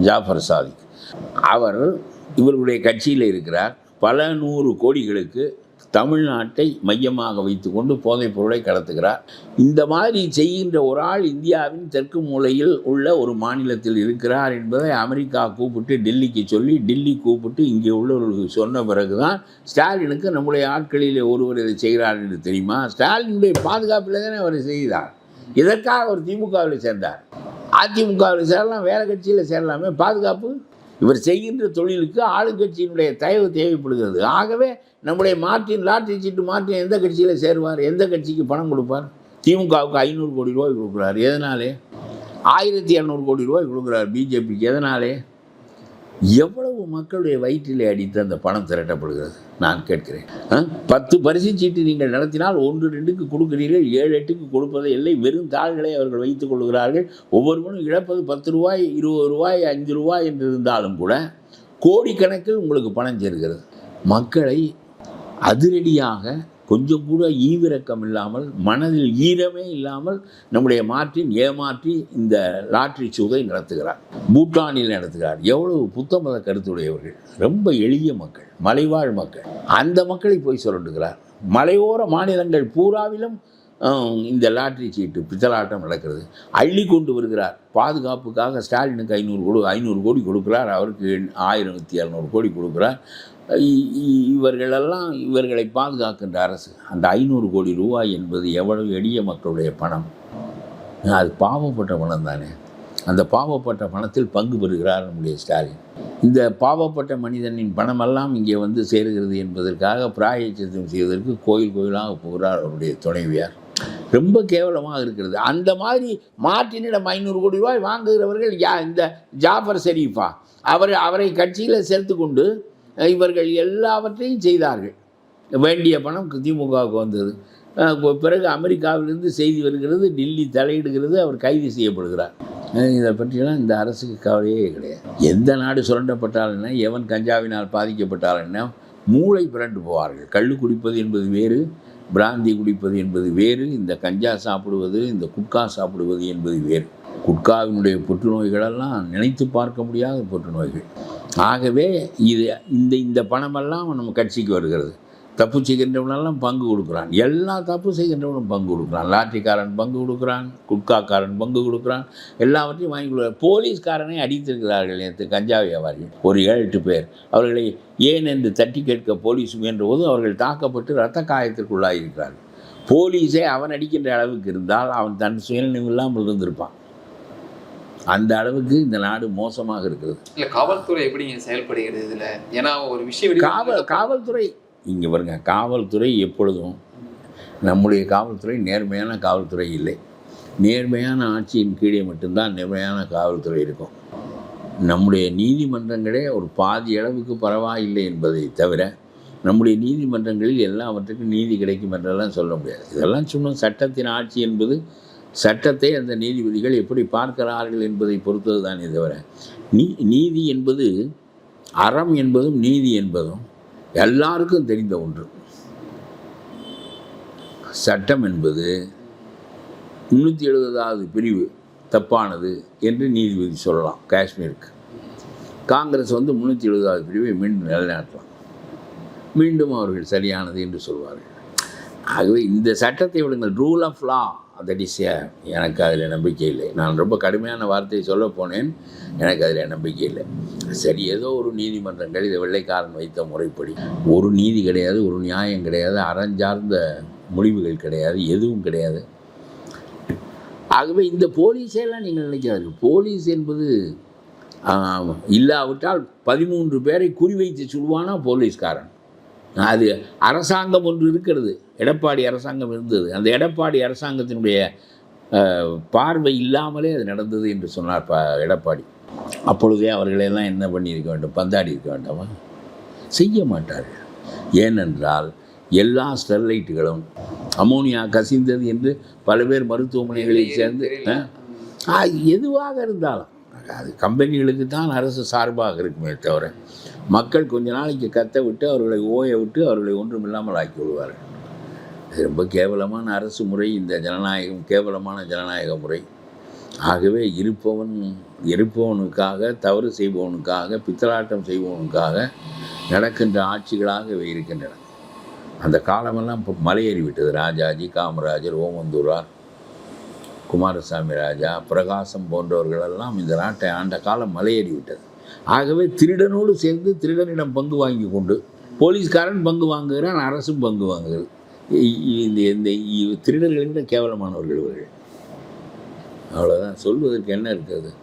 ஜாஃபர் சாதிக். அவர் இவர்களுடைய கட்சியில் இருக்கிறார். பல நூறு கோடிகளுக்கு தமிழ்நாட்டை மையமாக வைத்துக்கொண்டு போதைப் பொருளை கடத்துகிறார். இந்த மாதிரி செய்கின்ற ஒரு ஆள் இந்தியாவின் தெற்கு மூலையில் உள்ள ஒரு மாநிலத்தில் இருக்கிறார் என்பதை அமெரிக்கா கூப்பிட்டு டெல்லிக்கு சொல்லி டெல்லி கூப்பிட்டு இங்கே உள்ளவர்களுக்கு சொன்ன பிறகுதான் ஸ்டாலினுக்கு நம்முடைய ஆட்களிலே ஒருவர் இதை செய்கிறார் என்று தெரியுமா? ஸ்டாலினுடைய பாதுகாப்பில் தானே அவர் செய்தார். இதற்காக அவர் திமுகவில் சேர்ந்தார்? அதிமுகவில் சேரலாம் வேறு கட்சியில் சேரலாமே. பாதுகாப்பு. இவர் செய்கின்ற தொழிலுக்கு ஆளுங்கட்சியினுடைய தயவு தேவைப்படுகிறது. ஆகவே நம்முடைய மார்ட்டின் லாட்டரி சீட்டு மார்ட்டின் எந்த கட்சியில் சேருவார்? எந்த கட்சிக்கு பணம் கொடுப்பார்? திமுகவுக்கு ஐநூறு கோடி ரூபாய் கொடுக்குறாரு. எதனாலே? ஆயிரத்தி இரநூறு கோடி ரூபாய் கொடுக்குறாரு. பிஜேபிக்கு. எதனாலே? எவ்வளவு மக்களுடைய வயிற்றிலே அடித்து அந்த பணம் திரட்டப்படுகிறது? நான் கேட்கிறேன். ஆ? பத்து பரிசு சீட்டு நீங்கள் நடத்தினால் ஒன்று ரெண்டுக்கு கொடுக்கிறீர்கள் ஏழு எட்டுக்கு கொடுப்பதை இல்லை. வெறும் தாள்களை அவர்கள் வைத்துக் கொள்கிறார்கள் ஒவ்வொருவரும் இழப்பது பத்து ரூபாய் இருபது ரூபாய் அஞ்சு ரூபாய் என்று இருந்தாலும் கூட கோடிக்கணக்கில் உங்களுக்கு பணம் சேர்கிறது. மக்களை அதிரடியாக கொஞ்சம் கூட ஈவிரக்கம் இல்லாமல் மனதில் ஈரமே இல்லாமல் நம்முடைய மாற்றின் ஏமாற்றி இந்த லாட்ரி சூதை நடத்துகிறார். பூட்டானில் நடத்துகிறார். எவ்வளவு புத்த மத கருத்துடையவர்கள். ரொம்ப எளிய மக்கள் மலைவாழ் மக்கள். அந்த மக்களை போய் சொல்லுகிறார் மலையோர மாநிலங்கள் பூராவிலும் இந்த லாட்ரி சீட்டு பித்தலாட்டம் நடக்கிறது. அள்ளி கொண்டு வருகிறார். பாதுகாப்புக்காக ஸ்டாலினுக்கு ஐநூறு கொடு ஐநூறு கோடி கொடுக்குறார். அவருக்கு ஆயிரத்தி இரநூறு கோடி கொடுக்குறார். இவர்களெல்லாம் இவர்களை பாதுகாக்கின்ற அரசு. அந்த ஐநூறு கோடி ரூபாய் என்பது எவ்வளவு எளிய மக்களுடைய பணம்? அது பாவப்பட்ட பணம் தானே. அந்த பாவப்பட்ட பணத்தில் பங்கு பெறுகிறார் நம்முடைய ஸ்டாலின். இந்த பாவப்பட்ட மனிதனின் பணமெல்லாம் இங்கே வந்து சேருகிறது என்பதற்காக பிராயச்சித்தம் செய்வதற்கு கோயில் கோயிலாக போகிறார் அவருடைய துணைவியார். ரொம்ப கேவலமாக இருக்கிறது. அந்த மாதிரி மார்டினிடம் ஐநூறு கோடி ரூபாய் வாங்குகிறவர்கள் யா இந்த ஜாஃபர் ஷெரீஃபா அவர் அவரை கட்சியில் சேர்த்து கொண்டு இவர்கள் எல்லாவற்றையும் செய்தார்கள். வேண்டிய பணம் திமுகவுக்கு வந்தது. பிறகு அமெரிக்காவிலிருந்து செய்தி வருகிறது டெல்லி தலையிடுகிறது அவர் கைது செய்யப்படுகிறார். இதை பற்றியெல்லாம் இந்த அரசுக்கு கவலையே கிடையாது. எந்த நாடு சுரண்டப்பட்டால் என்ன எவன் கஞ்சாவினால் பாதிக்கப்பட்டால் என்ன மூளை பிறண்டு போவார்கள். கள்ளு குடிப்பது என்பது வேறு பிராந்தி குடிப்பது என்பது வேறு இந்த கஞ்சா சாப்பிடுவது இந்த குட்கா சாப்பிடுவது என்பது வேறு. குட்காவினுடைய புற்றுநோய்களெல்லாம் நினைத்து பார்க்க முடியாத புற்றுநோய்கள். ஆகவே இது இந்த இந்த பணமெல்லாம் நம்ம கட்சிக்கு வருகிறது. தப்பு செய்கின்றவனெல்லாம் பங்கு கொடுக்குறான். எல்லா தப்பு செய்கின்றவனும் பங்கு கொடுக்குறான். லாட்டரிக்காரன் பங்கு கொடுக்குறான் குட்காக்காரன் பங்கு கொடுக்குறான் எல்லாவற்றையும் வாங்கி கொடுக்குறான். போலீஸ்காரனை அடித்திருக்கிறார்கள் நேற்று கஞ்சா வியாபாரிகள். ஒரு ஏழு எட்டு பேர். அவர்களை ஏன் என்று தட்டி கேட்க போலீஸ் முயன்றபோது அவர்கள் தாக்கப்பட்டு இரத்த காயத்திற்குள்ளாயிருக்கிறார்கள் போலீஸே அவன் அடிக்கின்ற அளவுக்கு இருந்தால் அவன் தன் சுயநினைவு இல்லாமல் இருந்திருப்பான். அந்த அளவுக்கு இந்த நாடு மோசமாக இருக்கிறது. இல்ல காவல்துறை எப்படிங்க செயல்படுகிறது இதுல? ஏன்னா ஒரு விஷயம் காவல் காவல்துறை இங்கே பாருங்க காவல்துறை எப்பொழுதும் நம்முடைய காவல்துறை நேர்மையான காவல்துறை இல்லை. நேர்மையான ஆட்சியின் கீழே மட்டும்தான் நேர்மையான காவல்துறை இருக்கும். நம்முடைய நீதிமன்றங்களே ஒரு பாதி அளவுக்கு பரவாயில்லை என்பதை தவிர நம்முடைய நீதிமன்றங்களில் எல்லாவற்றுக்கும் நீதி கிடைக்கும் என்றெல்லாம் சொல்ல முடியாது. இதெல்லாம் சும்மா சட்டத்தின் ஆட்சி என்பது சட்டத்தை அந்த நீதிபதிகள் எப்படி பார்க்கிறார்கள் என்பதை பொறுத்தது தானே தவிர நீ நீதி என்பது அறம் என்பதும் நீதி என்பதும் எல்லாருக்கும் தெரிந்த ஒன்று. சட்டம் என்பது முந்நூற்றி எழுபதாவது பிரிவு தப்பானது என்று நீதிபதி சொல்லலாம் காஷ்மீருக்கு. காங்கிரஸ் வந்து முந்நூற்றி எழுபதாவது பிரிவை மீண்டும் நிலைநாட்டலாம். மீண்டும் அவர்கள் சரியானது என்று சொல்வார்கள். ஆகவே இந்த சட்டத்தை விடுங்கள் rule of law that is எனக்கு அதில் நம்பிக்கை இல்லை. நான் ரொம்ப கடுமையான வார்த்தையை சொல்ல போனேன். எனக்கு அதில் நம்பிக்கை இல்லை. சரி ஏதோ ஒரு நீதிமன்றங்கள் இதை வெள்ளைக்காரன் வைத்த முறைப்படி. ஒரு நீதி கிடையாது ஒரு நியாயம் கிடையாது அறஞ்சார்ந்த முடிவுகள் கிடையாது எதுவும் கிடையாது. ஆகவே இந்த போலீஸெல்லாம் நீங்கள் நினைக்காது போலீஸ் என்பது இல்லாவிட்டால் பதிமூன்று பேரை குறிவைத்து சொல்வானா போலீஸ்காரன்? அது அரசாங்கம் ஒன்று இருக்கிறது. எடப்பாடி அரசாங்கம் இருந்தது. அந்த எடப்பாடி அரசாங்கத்தினுடைய பார்வை இல்லாமலே அது நடந்தது என்று சொன்னார் ப எடப்பாடி. அப்பொழுதே அவர்களெல்லாம் என்ன பண்ணியிருக்க வேண்டும்? பந்தாடி இருக்க வேண்டாமா? செய்ய மாட்டார்கள். ஏனென்றால் எல்லா ஸ்டெர்லைட்டுகளும் அமோனியா கசிந்தது என்று பல பேர் மருத்துவமனைகளில் சேர்ந்து எதுவாக இருந்தாலும் அது கம்பெனிகளுக்கு தான் அரசு சார்பாக இருக்குமே தவிர மக்கள் கொஞ்ச நாளைக்கு கத்த விட்டு அவர்களை ஓய விட்டு அவர்களை ஒன்றும் இல்லாமல் ஆக்கி விடுவார்கள். இது ரொம்ப கேவலமான அரசு முறை இந்த ஜனநாயகம் கேவலமான ஜனநாயக முறை. ஆகவே இருப்பவன் இருப்பவனுக்காக தவறு செய்பவனுக்காக பித்தலாட்டம் செய்பவனுக்காக நடக்கின்ற ஆட்சிகளாக இவை இருக்கின்றன. அந்த காலமெல்லாம் இப்போ மலையேறிவிட்டது. ராஜாஜி காமராஜர் ஓமந்தூரார் குமாரசாமி ராஜா பிரகாசம் போன்றவர்களெல்லாம் இந்த நாட்டை ஆண்ட காலம் மலையேறிவிட்டது. ஆகவே திருடனோடு சேர்ந்து திருடனிடம் பங்கு வாங்கி கொண்டு போலீஸ்காரன் பங்கு வாங்குகிறான் அரசும் பங்கு வாங்குகிறது. இந்த இந்த இ- திருடர்களை விட கேவலமானவர்கள் இவர்கள். அவ்வளோதான் சொல்வதற்கு என்ன இருக்கிறது